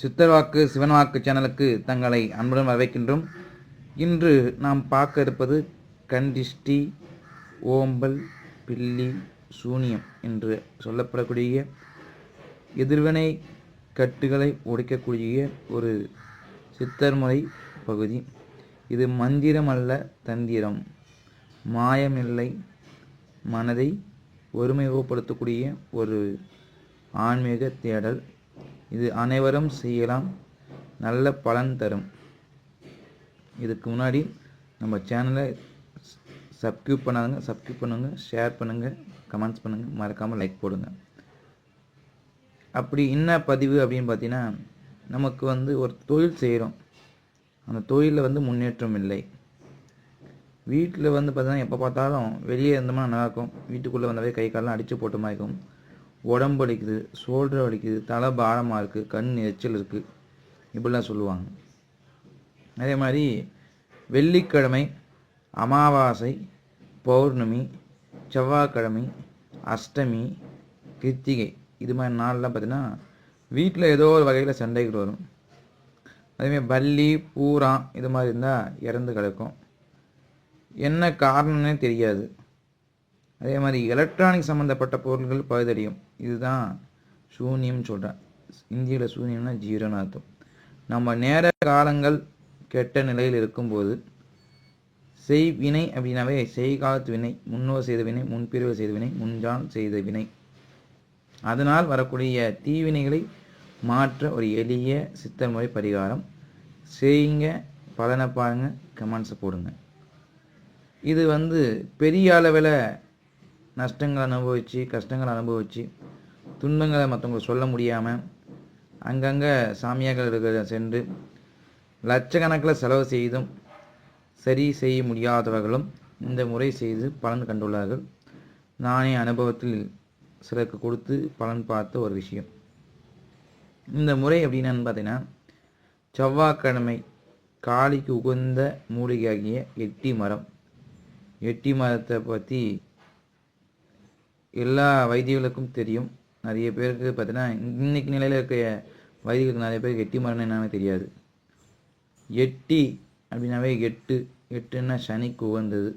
சித்தர்வாக்கு சிவன்வாக்கு சேனலுக்கு தங்களை அன்புடன் வரவேற்கின்றோம். இன்று நாம் பார்க்க இருப்பது கண்டிஷ்டி ஓம்பல் பில்லி சூனியம் என்று சொல்லப்படக்கூடிய எதிர்வினை கட்டுகளை உடைக்கக்கூடிய ஒரு சித்தர்முறை பகுதி. இது மந்திரம் அல்ல தந்திரம். மாயமில்லை மனதை ஒருமைப்படுத்தக்கூடிய ஒரு ஆன்மீக தேடல். இது அனைவரும் செய்யலாம். நல்ல பலன் தரும். இதுக்கு முன்னாடி நம்ம சேனலை சப்ஸ்கிரைப் பண்ணாதுங்க. சப்ஸ்கிரைப் பண்ணுங்கள் ஷேர் பண்ணுங்கள் கமெண்ட்ஸ் பண்ணுங்கள் மறக்காமல் லைக் போடுங்க. அப்படி என்ன பதிவு அப்படின்னு பார்த்தீங்கன்னா நமக்கு வந்து ஒரு தொழில் செய்கிறோம் அந்த தொழிலில் வந்து முன்னேற்றம் இல்லை. வீட்டில் வந்து பார்த்தீங்கன்னா எப்போ பார்த்தாலும் வெளியே இருந்தோம்னா நல்லாயிருக்கும் வீட்டுக்குள்ளே வந்தாவே கை காலெலாம் அடித்து போட்ட மாதிரி இருக்கும். உடம்பு வலிக்குது ஷோல்டர் வலிக்குது தலை பாரமாக இருக்குது கண் எரிச்சல் இருக்குது இப்படிலாம் சொல்லுவாங்க. அதே மாதிரி வெள்ளிக்கிழமை அமாவாசை பௌர்ணமி செவ்வாய்க்கிழமை அஷ்டமி கிருத்திகை. இது மாதிரி நாள்லாம் பார்த்தீங்கன்னா வீட்டில் ஏதோ ஒரு வகையில் சண்டைகள் வரும். அதேமாதிரி பல்லி பூரா இது மாதிரி இருந்தால் இறந்து கிடக்கும். என்ன காரணம்னே தெரியாது. அதே மாதிரி எலக்ட்ரானிக் சம்மந்தப்பட்ட பொருட்கள் பழுதடையும் இதுதான் சூன்யம் சொல்கிறேன் இந்தியில் சூன்யம்னா ஜீரோன்னு அர்த்தம். நம்ம நேர காலங்கள் கெட்ட நிலையில் இருக்கும்போது செய் வினை அப்படின்னாவே செய்காலத்து வினை முன்னோர் செய்த வினை முன்பிரிவு செய்த வினை முன்ஜான் செய்த வினை. அதனால் வரக்கூடிய தீவினைகளை மாற்ற ஒரு எளிய சித்த முறை பரிகாரம். செய்யுங்க பலனை பாருங்கள் கமெண்ட்ஸை போடுங்க. இது வந்து பெரிய அளவில் நஷ்டங்களை அனுபவித்து கஷ்டங்களை அனுபவித்து துன்பங்களை மற்றவங்களுக்கு சொல்ல முடியாமல் அங்கங்கே சாமியார்கள் சென்று லட்சக்கணக்கில் செலவு செய்தும் சரி செய்ய முடியாதவர்களும் இந்த முறை செய்து பலன் கண்டுள்ளார்கள். நானே அனுபவத்தில் சிலருக்கு கொடுத்து பலன் பார்த்த ஒரு விஷயம். இந்த முறை எப்படின்னு பார்த்தீங்கன்னா செவ்வாய்க்கிழமை காளிக்கு உகந்த மூலிகையாகிய எட்டி மரம். எட்டி மரத்தை பற்றி எல்லா வைத்தியர்களுக்கும் தெரியும். நிறைய பேருக்கு பார்த்தீங்கன்னா இன்னைக்கு நிலையில் இருக்க வைத்தியர்களுக்கு நிறைய பேருக்கு எட்டி மரணம் என்னன்னு தெரியாது. எட்டி அப்படின்னாவே எட்டு. எட்டுன்னா சனிக்கு உகந்தது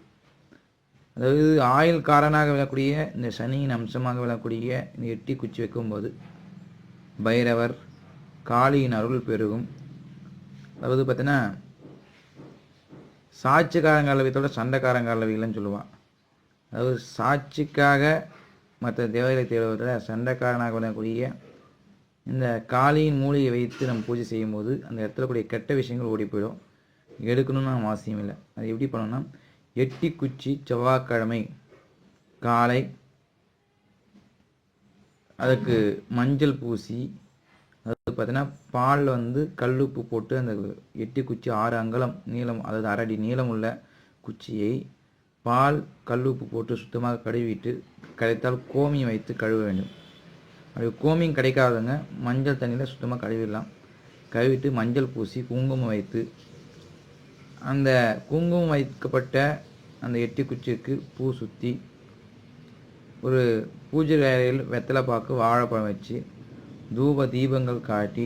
அதாவது ஆயில் காரனாக விழக்கூடிய இந்த சனியின் அம்சமாக விழக்கூடிய இந்த எட்டி குச்சி வைக்கும்போது பைரவர் காளியின் அருள் பெருகும். அதாவது பார்த்தீங்கன்னா சண்டைக்காரங்க சண்டைக்காரங்களவியலன்னு சொல்லுவான். அதாவது சாட்சிக்காக மற்ற தேவதை தேவதை சண்டைக்காரனாக விளங்கக்கூடிய இந்த காளியின் மூலிகை வைத்து நம்ம பூஜை செய்யும்போது அந்த இடத்துல கூடிய கெட்ட விஷயங்கள் ஓடி போயிடும். எடுக்கணும்னு நம்ம அவசியம் இல்லை. அது எப்படி பண்ணணும்னா எட்டி குச்சி செவ்வாய்க்கிழமை காலை அதுக்கு மஞ்சள் பூசி அதாவது பார்த்தீங்கன்னா பாலில் வந்து கல் உப்பு போட்டு அந்த எட்டி குச்சி ஆறு அங்கலம் நீளம் அதாவது அரடி நீளம் உள்ள குச்சியை பால் கல்லுப்பு போட்டு சுத்தமாக கழுவிட்டு கிடைத்தால் கோமியம் வைத்து கழுவ வேண்டும். அப்படி கோமியம் கிடைக்காதவங்க மஞ்சள் தண்ணியில் சுத்தமாக கழுவிடலாம். கழுவிட்டு மஞ்சள் பூசி குங்குமம் வைத்து அந்த குங்குமம் வைக்கப்பட்ட அந்த எட்டி குச்சிக்கு பூ சுற்றி ஒரு பூஜை அறையில் வெத்தலை பாக்கு வாழைப்பழம் வச்சு தூப தீபங்கள் காட்டி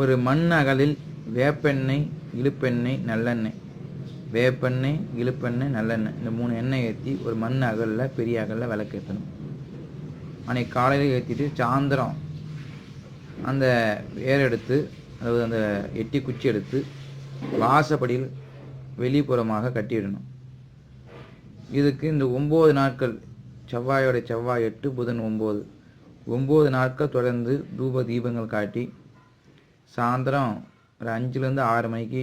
ஒரு மண் அகலில் வேப்பெண்ணெய் இழுப்பெண்ணெய் நல்லெண்ணெய் வேப்பெண்ணெய் இழுப்பெண்ணெய் நல்லெண்ணெய். இந்த மூணு எண்ணெய் ஏற்றி ஒரு மண் அகலில் பெரிய அகலில் விளக்கு ஏற்றணும் அன்னைக்கு காலையில் ஏற்றிட்டு சாயந்தரம் அந்த வேர் எடுத்து அதாவது அந்த எட்டி குச்சி எடுத்து வாசப்படியில் வெளிப்புறமாக கட்டிவிடணும் இதுக்கு இந்த ஒம்பது நாட்கள் செவ்வாயோட செவ்வாய் எட்டு புதன் ஒம்பது ஒம்பது நாட்கள் தொடர்ந்து தூப தீபங்கள் காட்டி சாயந்தரம் ஒரு அஞ்சுலேருந்து ஆறு மணிக்கு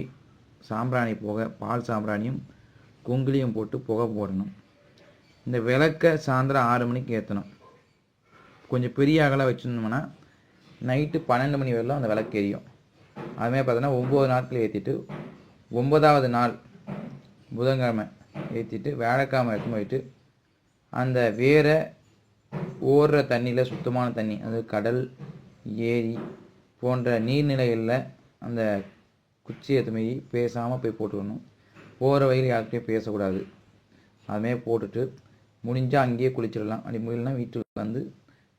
சாம்பிராணி புகை பால் சாம்பிராணியும் குங்குலியும் போட்டு புகை போடணும். இந்த விளக்கை சாயந்தரம் ஆறு மணிக்கு ஏற்றணும் கொஞ்சம் பெரிய அகலாக வச்சுருந்தோம்னா நைட்டு பன்னெண்டு மணி வரலாம் அந்த விளக்கு எரியும். அதுமாதிரி பார்த்தோன்னா ஒம்பது நாட்கள் ஏற்றிட்டு ஒன்பதாவது நாள் புதன்கிழமை ஏற்றிட்டு வியாழக்கிழமை எடுத்து போயிட்டு அந்த வேரை ஓடுற தண்ணியில் சுத்தமான தண்ணி அது கடல் ஏரி போன்ற நீர்நிலைகளில் அந்த குச்சி எதுமாரி பேசாமல் போய் போட்டுக்கணும். போகிற வழியில் யார்கிட்டையும் பேசக்கூடாது. அதுமாரி போட்டுட்டு முடிஞ்சால் அங்கேயே குளிச்சிடலாம். அப்படி முடியலனா வீட்டுக்கு வந்து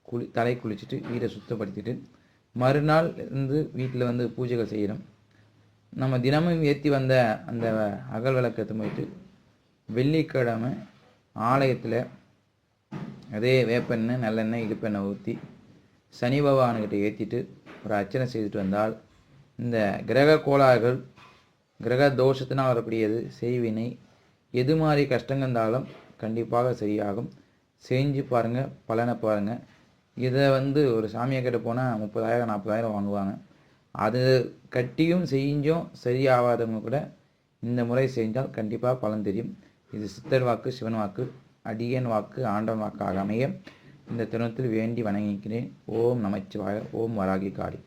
குளி தலை குளிச்சுட்டு வீட்டை சுத்தப்படுத்திட்டு மறுநாள் இருந்து வீட்டில் வந்து பூஜைகள் செய்யணும். நம்ம தினமும் ஏற்றி வந்த அந்த அகல் விளக்கத்தை போயிட்டு வெள்ளிக்கிழமை ஆலயத்தில் அதே வேப்பெண்ணெய் நல்லெண்ணெய் இடுப்பெண்ணெய் ஊற்றி சனி பகவானுக்கிட்ட ஏற்றிட்டு ஒரு அர்ச்சனை செய்துட்டு வந்தால் இந்த கிரக கோளாறுகள் கிரக தோஷத்தினால் வரக்கூடியது செய்வினை எது மாதிரி கஷ்டங்கள் இருந்தாலும் கண்டிப்பாக சரியாகும். செஞ்சு பாருங்கள் பலனை பாருங்கள் இதை வந்து ஒரு சாமியை கிட்ட போனால் முப்பதாயிரம் நாற்பதாயிரம் வாங்குவாங்க. அது கட்டியும் செஞ்சும் சரியாகாதவங்க கூட இந்த முறை செஞ்சால் கண்டிப்பாக பலன் தெரியும். இது சித்தர் வாக்கு சிவன் வாக்கு அடியன் வாக்கு ஆண்டவன் வாக்காக அமைய இந்த தருணத்தில் வேண்டி வணங்கிக்கிறேன். ஓம் நமச்சிவாய ஓம் வராகி காளி